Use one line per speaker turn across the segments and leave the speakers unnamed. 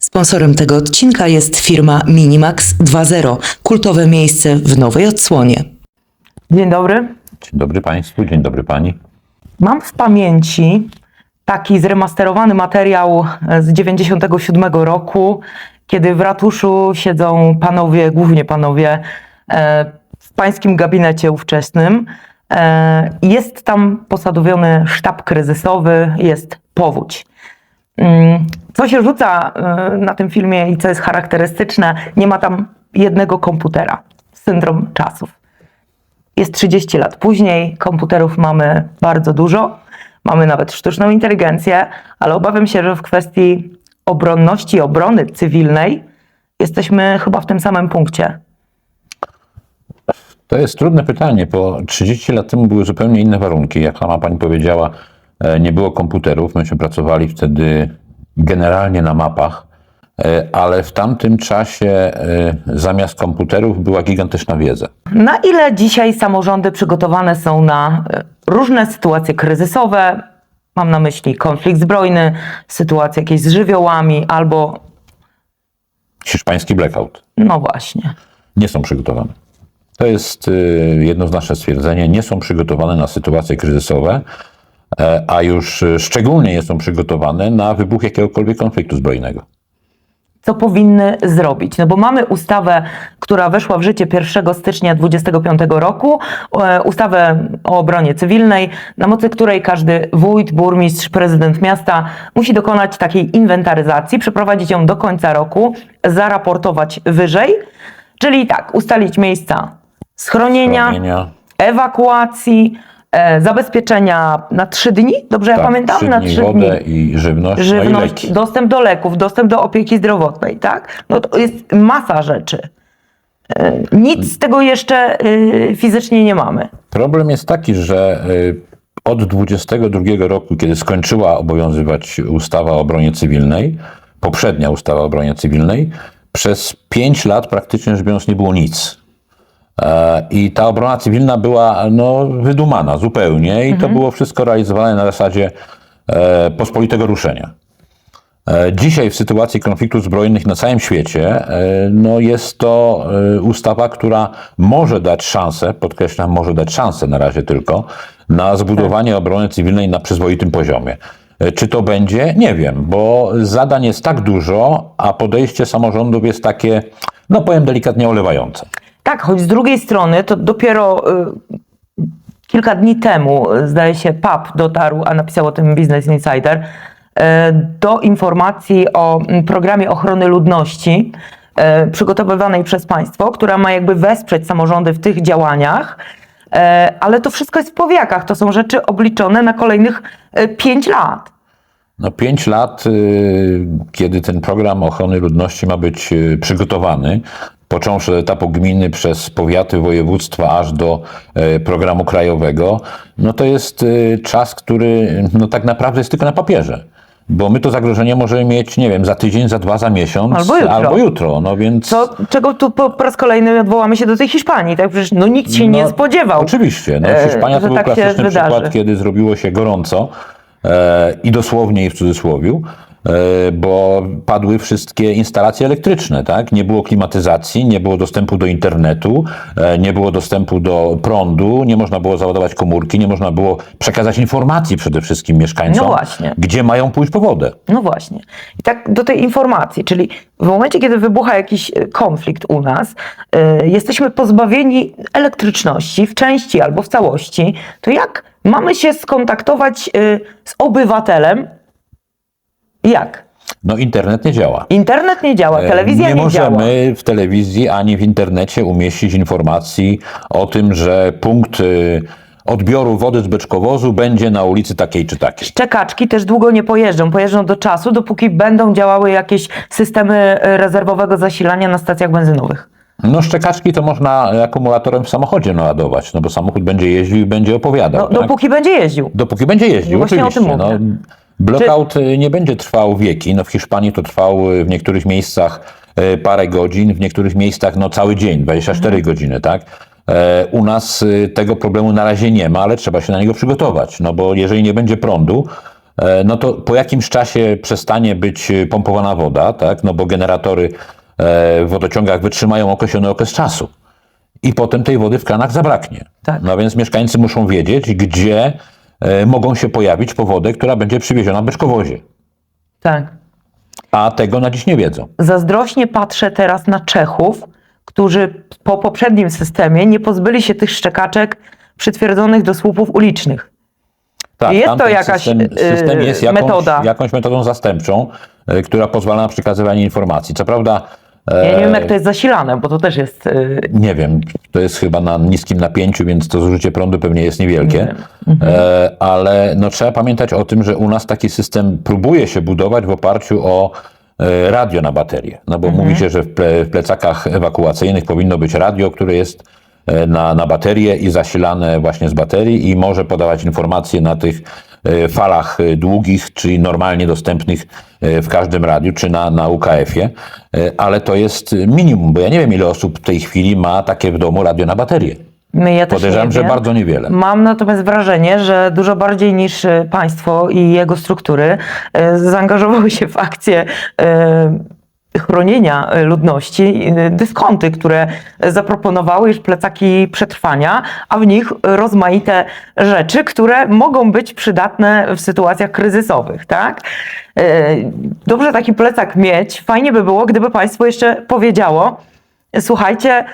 Sponsorem tego odcinka jest firma Minimax 2.0, kultowe miejsce w nowej odsłonie.
Dzień dobry.
Dzień dobry Państwu, dzień dobry Pani.
Mam w pamięci taki zremasterowany materiał z 97 roku, kiedy w ratuszu siedzą panowie, głównie panowie, e, w pańskim gabinecie ówczesnym. E, Jest tam posadowiony sztab kryzysowy, jest powódź. Mm, Co się rzuca e, na tym filmie i co jest charakterystyczne, nie ma tam jednego komputera. Syndrom czasów. Jest 30 lat później, komputerów mamy bardzo dużo, mamy nawet sztuczną inteligencję, ale obawiam się, że w kwestii obronności, obrony cywilnej jesteśmy chyba w tym samym punkcie.
To jest trudne pytanie, bo 30 lat temu były zupełnie inne warunki. Jak sama Pani powiedziała, nie było komputerów. Myśmy pracowali wtedy generalnie na mapach, e, ale w tamtym czasie e, zamiast komputerów była gigantyczna wiedza.
Na ile dzisiaj samorządy przygotowane są na e, różne sytuacje kryzysowe? Mam na myśli konflikt zbrojny, sytuacje jakieś z żywiołami albo,
Hiszpański blackout.
no właśnie.
Nie są przygotowane. To jest jednoznaczne stwierdzenie. Nie są przygotowane na sytuacje kryzysowe, e, a już y, szczególnie nie są przygotowane na wybuch jakiegokolwiek konfliktu zbrojnego.
co powinny zrobić. No bo mamy ustawę, która weszła w życie 1 stycznia 2025 roku, e, ustawę o obronie cywilnej, na mocy której każdy wójt, burmistrz, prezydent miasta musi dokonać takiej inwentaryzacji, przeprowadzić ją do końca roku, zaraportować wyżej, czyli tak, ustalić miejsca schronienia,
Schronienia.
ewakuacji, e, zabezpieczenia na trzy dni, dobrze ja
Tak,
pamiętam?
trzy
na
dni
trzy
wodę
dni
i żywność, no i
żywność,
leki.
dostęp do leków, dostęp do opieki zdrowotnej, tak? No to jest masa rzeczy. E, Nic z tego jeszcze y, fizycznie nie mamy.
Problem jest taki, że y, od 22 roku, kiedy skończyła obowiązywać ustawa o obronie cywilnej, poprzednia ustawa o obronie cywilnej, przez 5 lat praktycznie rzecz biorąc nie było nic. E, I ta obrona cywilna była no, wydumana zupełnie i to było wszystko realizowane na zasadzie e, pospolitego ruszenia. E, Dzisiaj w sytuacji konfliktów zbrojnych na całym świecie no jest to ustawa, która może dać szansę, podkreślam, może dać szansę na razie tylko, na zbudowanie obrony cywilnej na przyzwoitym poziomie. Czy to będzie? Nie wiem, bo zadań jest tak dużo, a podejście samorządów jest takie, no powiem delikatnie, olewające.
Tak, choć z drugiej strony to dopiero y, kilka dni temu, y, zdaje się, PAP dotarł, a napisał o tym Business Insider, y, do informacji o mm, programie ochrony ludności y, przygotowywanej przez państwo, która ma jakby wesprzeć samorządy w tych działaniach. Y, Ale to wszystko jest w powiakach. To są rzeczy obliczone na kolejnych 5 lat.
No, pięć lat, y, kiedy ten program ochrony ludności ma być y, przygotowany, począwszy od etapu gminy przez powiaty, województwa, aż do y, programu krajowego, no to jest y, czas, który no, tak naprawdę jest tylko na papierze. Bo my to zagrożenie możemy mieć, nie wiem, za tydzień, za dwa, za miesiąc,
Albo jutro.
albo jutro. No więc.
Co, czego tu po, po raz kolejny odwołamy się do tej Hiszpanii, tak? Przecież no, nikt się nie
No,
spodziewał.
Oczywiście. No,
e,
Hiszpania
że
to był
tak
klasyczny
wydarzy.
przykład, kiedy zrobiło się gorąco e, i dosłownie i w cudzysłowiu, e, bo padły wszystkie instalacje elektryczne, tak? Nie było klimatyzacji, nie było dostępu do internetu, e, nie było dostępu do prądu, nie można było załadować komórki, nie można było przekazać informacji przede wszystkim mieszkańcom,
No właśnie.
gdzie mają pójść po wodę.
No właśnie. I tak do tej informacji, czyli w momencie, kiedy wybucha jakiś e, konflikt u nas, e, jesteśmy pozbawieni elektryczności w części albo w całości, to jak mamy się skontaktować e, z obywatelem? Jak?
No internet nie działa.
Internet nie działa, telewizja
nie,
nie, działa.
możemy w telewizji ani w internecie umieścić informacji o tym, że punkt y, odbioru wody z beczkowozu będzie na ulicy takiej czy takiej.
Czekaczki też długo nie pojeżdżą. Pojeżdżą do czasu, dopóki będą działały jakieś systemy e, rezerwowego zasilania na stacjach benzynowych.
No szczekaczki to można akumulatorem w samochodzie naładować, no bo samochód będzie jeździł i będzie opowiadał.
No,
tak?
dopóki będzie jeździł.
Dopóki będzie jeździł,
właśnie o tym
oczywiście. No,
mówię.
blackout y, nie będzie trwał wieki. No w Hiszpanii to trwał y, w niektórych miejscach y, parę godzin, w niektórych miejscach no cały dzień, 24
Mhm.
godziny, tak? E, U nas tego problemu na razie nie ma, ale trzeba się na niego przygotować, no bo jeżeli nie będzie prądu, e, no to po jakimś czasie przestanie być pompowana woda, tak? no bo generatory w wodociągach wytrzymają określony okres czasu. I potem tej wody w kranach zabraknie.
Tak.
No więc mieszkańcy muszą wiedzieć, gdzie e, mogą się pojawić po wodę, która będzie przywieziona w beczkowozie.
Tak.
A tego na dziś nie wiedzą.
Zazdrośnie patrzę teraz na Czechów, którzy po poprzednim systemie nie pozbyli się tych szczekaczek przytwierdzonych do słupów ulicznych.
Tak,
Jest to jakaś,
system, system
yy,
jest jakąś,
metoda.
jakąś metodą zastępczą, e, która pozwala na przekazywanie informacji. Co prawda, e,
Ja nie wiem, jak to jest zasilane, bo to też jest. y,
nie wiem, to jest chyba na niskim napięciu, więc to zużycie prądu pewnie jest niewielkie,
Nie wiem.
e, ale no, trzeba pamiętać o tym, że u nas taki system próbuje się budować w oparciu o e, radio na baterię. No bo mówi się, że w, ple, w plecakach ewakuacyjnych powinno być radio, które jest e, na, na baterię i zasilane właśnie z baterii i może podawać informacje na tych e, falach e, długich, czyli normalnie dostępnych e, w każdym radiu, czy na, na UKF-ie, E, ale to jest minimum, bo ja nie wiem, ile osób w tej chwili ma takie w domu radio na baterię.
My ja
Podejrzewam, że bardzo niewiele.
Mam natomiast wrażenie, że dużo bardziej niż państwo i jego struktury zaangażowały się w akcję chronienia y, ludności, y, dyskonty, które zaproponowały już plecaki przetrwania, a w nich rozmaite rzeczy, które mogą być przydatne w sytuacjach kryzysowych, tak? Y, Dobrze taki plecak mieć. Fajnie by było, gdyby państwo jeszcze powiedziało, słuchajcie,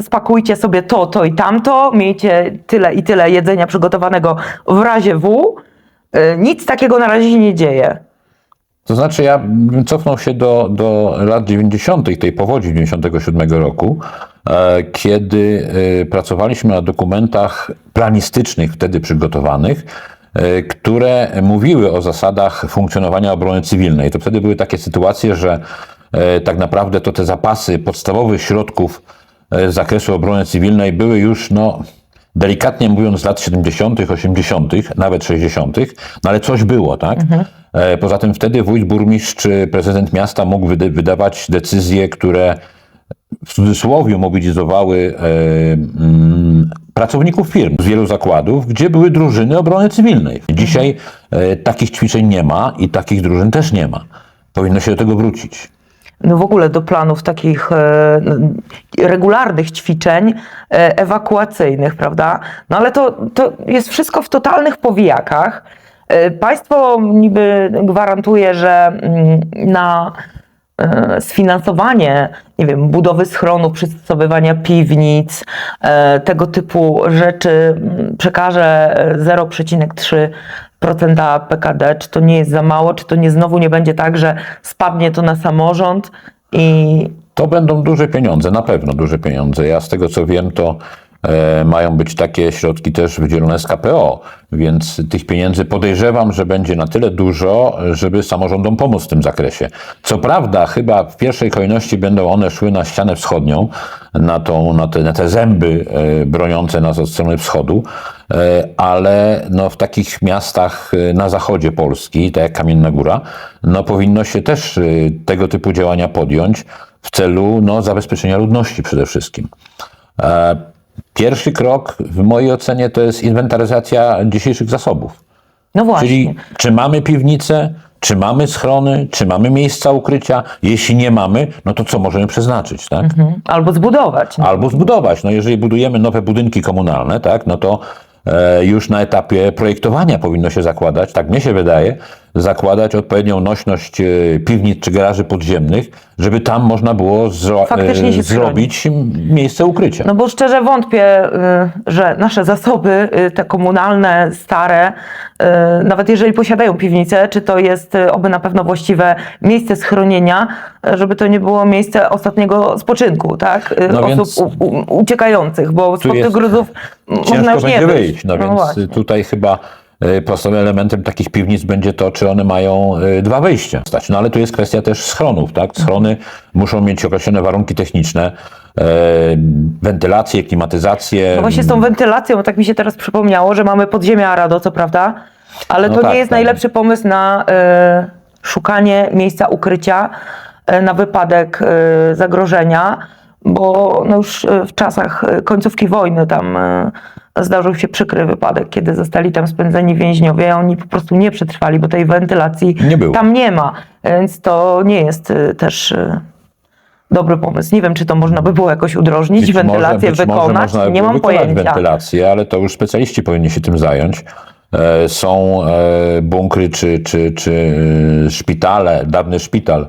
spakujcie sobie to, to i tamto, miejcie tyle i tyle jedzenia przygotowanego w razie W. Nic takiego na razie się nie dzieje.
To znaczy, ja bym cofnął się do, do lat 90., tej powodzi 97 roku, e, kiedy e, pracowaliśmy na dokumentach planistycznych, wtedy przygotowanych, e, które mówiły o zasadach funkcjonowania obrony cywilnej. To wtedy były takie sytuacje, że tak naprawdę to te zapasy podstawowych środków z zakresu obrony cywilnej były już, no, delikatnie mówiąc, z lat 70., 80., nawet 60., no ale coś było, tak? E, Poza tym wtedy wójt, burmistrz czy prezydent miasta mógł wyda- wydawać decyzje, które w cudzysłowie mobilizowały e, mm, pracowników firm z wielu zakładów, gdzie były drużyny obrony cywilnej. Dzisiaj e, takich ćwiczeń nie ma i takich drużyn też nie ma. Powinno się do tego wrócić
no w ogóle do planów takich e, regularnych ćwiczeń e, ewakuacyjnych, prawda? No ale to, to jest wszystko w totalnych powijakach. E, państwo niby gwarantuje, że mm, na sfinansowanie, nie wiem, budowy schronów, przystosowywania piwnic, tego typu rzeczy mm, przekaże 0,3 procenta PKD, czy to nie jest za mało, czy to nie znowu nie będzie tak, że spadnie to na samorząd i...
To będą duże pieniądze, na pewno duże pieniądze. Ja z tego co wiem, to mają być takie środki też wydzielone z KPO, więc tych pieniędzy podejrzewam, że będzie na tyle dużo, żeby samorządom pomóc w tym zakresie. Co prawda, chyba w pierwszej kolejności będą one szły na ścianę wschodnią, na, tą, na, te, na te zęby e, broniące nas od strony wschodu, e, ale no, w takich miastach e, na zachodzie Polski, tak jak Kamienna Góra, no, powinno się też e, tego typu działania podjąć w celu no, zabezpieczenia ludności przede wszystkim. Pierwszy krok w mojej ocenie to jest inwentaryzacja dzisiejszych zasobów.
no właśnie.
Czyli czy mamy piwnice, czy mamy schrony, czy mamy miejsca ukrycia? Jeśli nie mamy, no to co możemy przeznaczyć, tak?
Albo zbudować. No.
Albo zbudować. No jeżeli budujemy nowe budynki komunalne, tak, no to e, już na etapie projektowania powinno się zakładać, tak mnie się wydaje, zakładać odpowiednią nośność e, piwnic czy garaży podziemnych, żeby tam można było e, zrobić miejsce ukrycia.
No bo szczerze wątpię, y, że nasze zasoby, te komunalne, stare, nawet jeżeli posiadają piwnice, czy to jest oby na pewno właściwe miejsce schronienia, żeby to nie było miejsce ostatniego spoczynku, tak?
No
Osób uciekających, bo spod tych gruzów można już nie wyjść.
wyjść. No, więc
właśnie.
tutaj chyba e, podstawowym elementem takich piwnic będzie to, czy one mają e, dwa wyjścia. Stać. No ale tu jest kwestia też schronów. Tak? Schrony muszą mieć określone warunki techniczne, e, wentylację, klimatyzację.
No właśnie z tą wentylacją, tak mi się teraz przypomniało, że mamy podziemia Arado, co prawda, ale
No
to
tak,
nie jest
tak.
najlepszy pomysł na szukanie miejsca ukrycia na wypadek zagrożenia, bo no już w czasach końcówki wojny tam zdarzył się przykry wypadek, kiedy zostali tam spędzeni więźniowie, a oni po prostu nie przetrwali, bo tej wentylacji
Nie
tam nie ma, więc to nie jest y, też y, dobry pomysł. Nie wiem, czy to można by było jakoś udrożnić, wentylację
być może
wykonać,
można
nie mam pojęcia.
wentylację, ale to już specjaliści powinni się tym zająć. E, Są e, bunkry czy, czy, czy e, szpitale, dawny szpital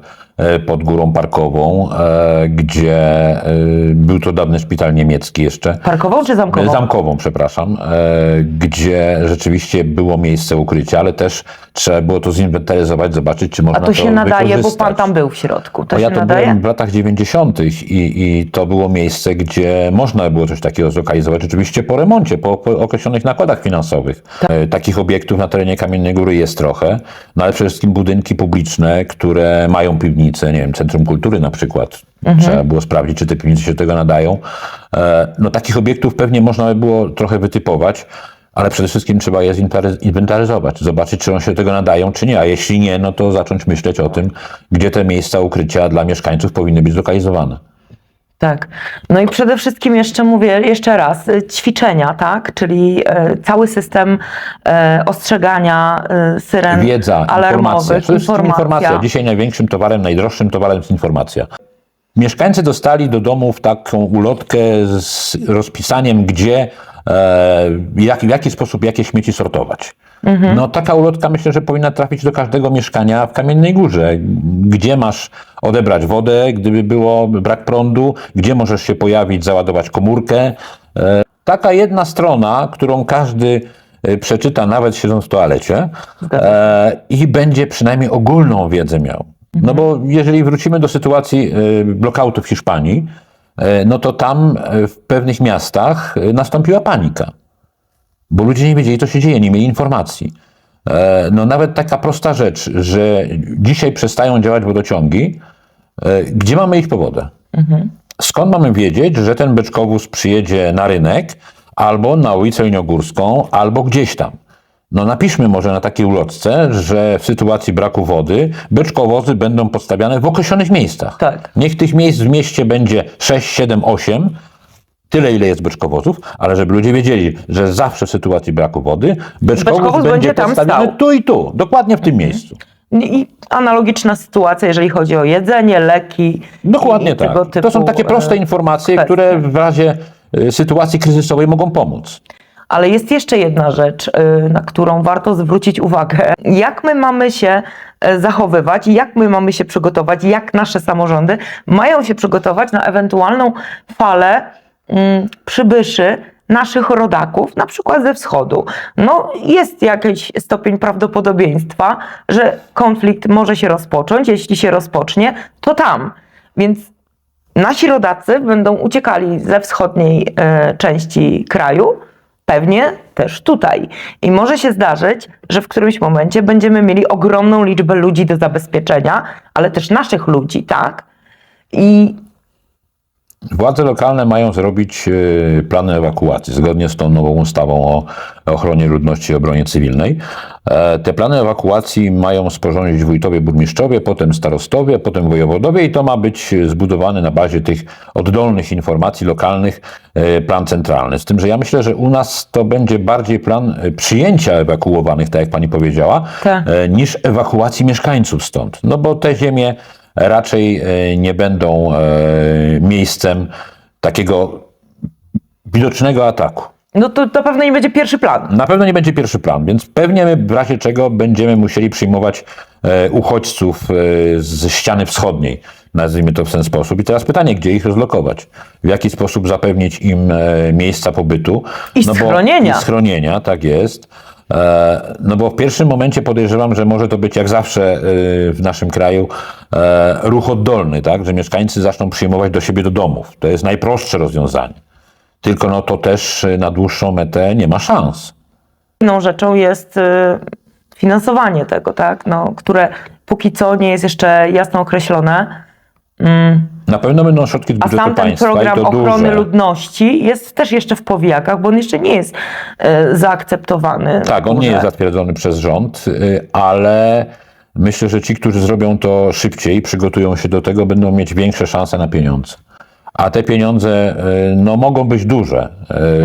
pod Górą Parkową, e, gdzie e, był to dawny szpital niemiecki jeszcze.
Parkową czy zamkową?
Zamkową, przepraszam, e, gdzie rzeczywiście było miejsce ukrycia, ale też trzeba było to zinwentaryzować, zobaczyć, czy można
A to się nadaje, bo pan tam był w środku. To
ja to
nadaje?
byłem w latach 90. I, i to było miejsce, gdzie można było coś takiego zlokalizować, oczywiście po remoncie, po, po określonych nakładach finansowych. E, takich obiektów na terenie Kamiennej Góry jest trochę, no ale przede wszystkim budynki publiczne, które mają piwnice, nie wiem, Centrum Kultury na przykład. Trzeba było sprawdzić, czy te piwnice się do tego nadają. E, no takich obiektów pewnie można by było trochę wytypować. Ale przede wszystkim trzeba je zinwentary- inwentaryzować, zobaczyć, czy one się do tego nadają, czy nie. A jeśli nie, no to zacząć myśleć o tym, gdzie te miejsca ukrycia dla mieszkańców powinny być zlokalizowane.
Tak. No i przede wszystkim jeszcze mówię, jeszcze raz, y, ćwiczenia, tak? Czyli e, cały system e, ostrzegania e, syren
Wiedza, informacja.
alarmowych,
Przede wszystkim
informacja.
informacja. Dzisiaj największym towarem, najdroższym towarem jest informacja. Mieszkańcy dostali do domów taką ulotkę z rozpisaniem, gdzie, e, jak, w jaki sposób jakie śmieci sortować. No taka ulotka myślę, że powinna trafić do każdego mieszkania w Kamiennej Górze. Gdzie masz odebrać wodę, gdyby było brak prądu, gdzie możesz się pojawić, załadować komórkę. E, taka jedna strona, którą każdy e, przeczyta, nawet siedząc w toalecie e, i będzie przynajmniej ogólną wiedzę miał. No bo jeżeli wrócimy do sytuacji blackoutu w Hiszpanii, no to tam w pewnych miastach nastąpiła panika, bo ludzie nie wiedzieli, co się dzieje, nie mieli informacji. E, No nawet taka prosta rzecz, że dzisiaj przestają działać wodociągi, e, gdzie mamy iść po wodę? Skąd mamy wiedzieć, że ten beczkowóz przyjedzie na rynek, albo na ulicę Liniogórską, albo gdzieś tam? No napiszmy może na takiej ulotce, że w sytuacji braku wody beczkowozy będą podstawiane w określonych miejscach.
Tak.
Niech tych miejsc w mieście będzie 6, 7, 8, tyle ile jest beczkowozów, ale żeby ludzie wiedzieli, że zawsze w sytuacji braku wody Beczkowóz będzie
tam
podstawiony
stał.
tu i tu, dokładnie w tym miejscu.
I analogiczna sytuacja, jeżeli chodzi o jedzenie, leki.
Dokładnie
i
tak.
Tego typu,
to są takie proste
e,
informacje,
kwestie.
które w razie e, sytuacji kryzysowej mogą pomóc.
Ale jest jeszcze jedna rzecz, y, na którą warto zwrócić uwagę. Jak my mamy się e, zachowywać, jak my mamy się przygotować, jak nasze samorządy mają się przygotować na ewentualną falę przybyszy naszych rodaków, na przykład ze wschodu. No, jest jakiś stopień prawdopodobieństwa, że konflikt może się rozpocząć. Jeśli się rozpocznie, to tam. Więc nasi rodacy będą uciekali ze wschodniej e, części kraju, pewnie też tutaj. I może się zdarzyć, że w którymś momencie będziemy mieli ogromną liczbę ludzi do zabezpieczenia, ale też naszych ludzi, tak? I
Władze lokalne mają zrobić e, plany ewakuacji zgodnie z tą nową ustawą o ochronie ludności i obronie cywilnej. E, Te plany ewakuacji mają sporządzić wójtowie, burmistrzowie, potem starostowie, potem wojewodowie i to ma być zbudowane na bazie tych oddolnych informacji lokalnych e, plan centralny. Z tym, że ja myślę, że u nas to będzie bardziej plan e, przyjęcia ewakuowanych, tak jak pani powiedziała,
Tak.
niż ewakuacji mieszkańców stąd. No bo te ziemie raczej e, nie będą e, miejscem takiego widocznego ataku.
no to na pewno nie będzie pierwszy plan.
Na pewno nie będzie pierwszy plan, więc pewnie my w razie czego będziemy musieli przyjmować e, uchodźców z ściany wschodniej, nazwijmy to w ten sposób. I teraz pytanie, gdzie ich rozlokować? W jaki sposób zapewnić im miejsca pobytu?
I schronienia.
I schronienia, tak jest. E, No bo w pierwszym momencie podejrzewam, że może to być jak zawsze e, w naszym kraju e, ruch oddolny, tak? że mieszkańcy zaczną przyjmować do siebie do domów. To jest najprostsze rozwiązanie. Tylko no to też na dłuższą metę nie ma szans.
Inną rzeczą jest finansowanie tego, tak? No, które póki co nie jest jeszcze jasno określone.
Na pewno będą środki z
A
budżetu
sam ten
państwa
program
i to
ochrony
duże.
ludności jest też jeszcze w powijakach, bo on jeszcze nie jest e, zaakceptowany.
Tak, on nie jest zatwierdzony przez rząd, y, ale myślę, że ci, którzy zrobią to szybciej, przygotują się do tego, będą mieć większe szanse na pieniądze. a te pieniądze y, no, mogą być duże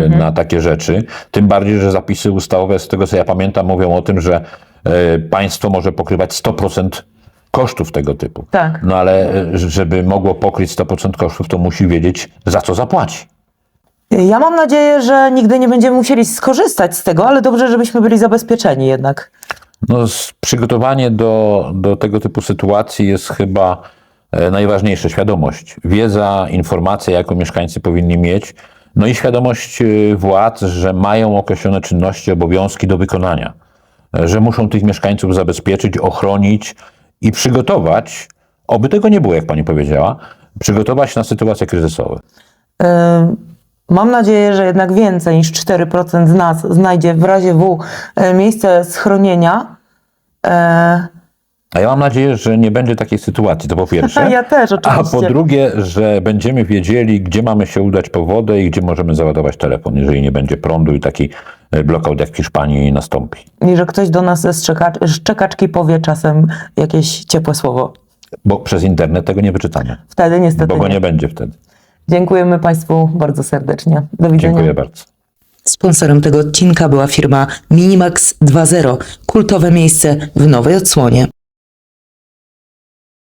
y, na takie rzeczy. Tym bardziej, że zapisy ustawowe, z tego co ja pamiętam, mówią o tym, że y, państwo może pokrywać 100% kosztów tego typu.
Tak.
No ale y, żeby mogło pokryć 100% kosztów, to musi wiedzieć, za co zapłaci.
Ja mam nadzieję, że nigdy nie będziemy musieli skorzystać z tego, ale dobrze, żebyśmy byli zabezpieczeni jednak.
No, przygotowanie do, do tego typu sytuacji jest chyba e, najważniejsze. Świadomość, wiedza, informacja, jaką mieszkańcy powinni mieć, no i świadomość e, władz, że mają określone czynności, obowiązki do wykonania, E, że muszą tych mieszkańców zabezpieczyć, ochronić i przygotować, oby tego nie było, jak pani powiedziała, przygotować na sytuacje kryzysowe.
Mam nadzieję, że jednak więcej niż 4% z nas znajdzie w razie W e, miejsce schronienia.
A ja mam nadzieję, że nie będzie takiej sytuacji, to po pierwsze.
Ja też,
A
oczywiście.
po drugie, że będziemy wiedzieli, gdzie mamy się udać po wodę i gdzie możemy załadować telefon, jeżeli nie będzie prądu i taki e, blockout jak w Hiszpanii nastąpi.
I że ktoś do nas ze szczeka- szczekaczki powie czasem jakieś ciepłe słowo.
Bo przez internet tego nie wyczytamy,
Wtedy niestety
bo go
nie.
nie będzie wtedy.
Dziękujemy Państwu bardzo serdecznie. Do widzenia.
Dziękuję bardzo.
Sponsorem tego odcinka była firma Minimax 2.0, kultowe miejsce w nowej odsłonie.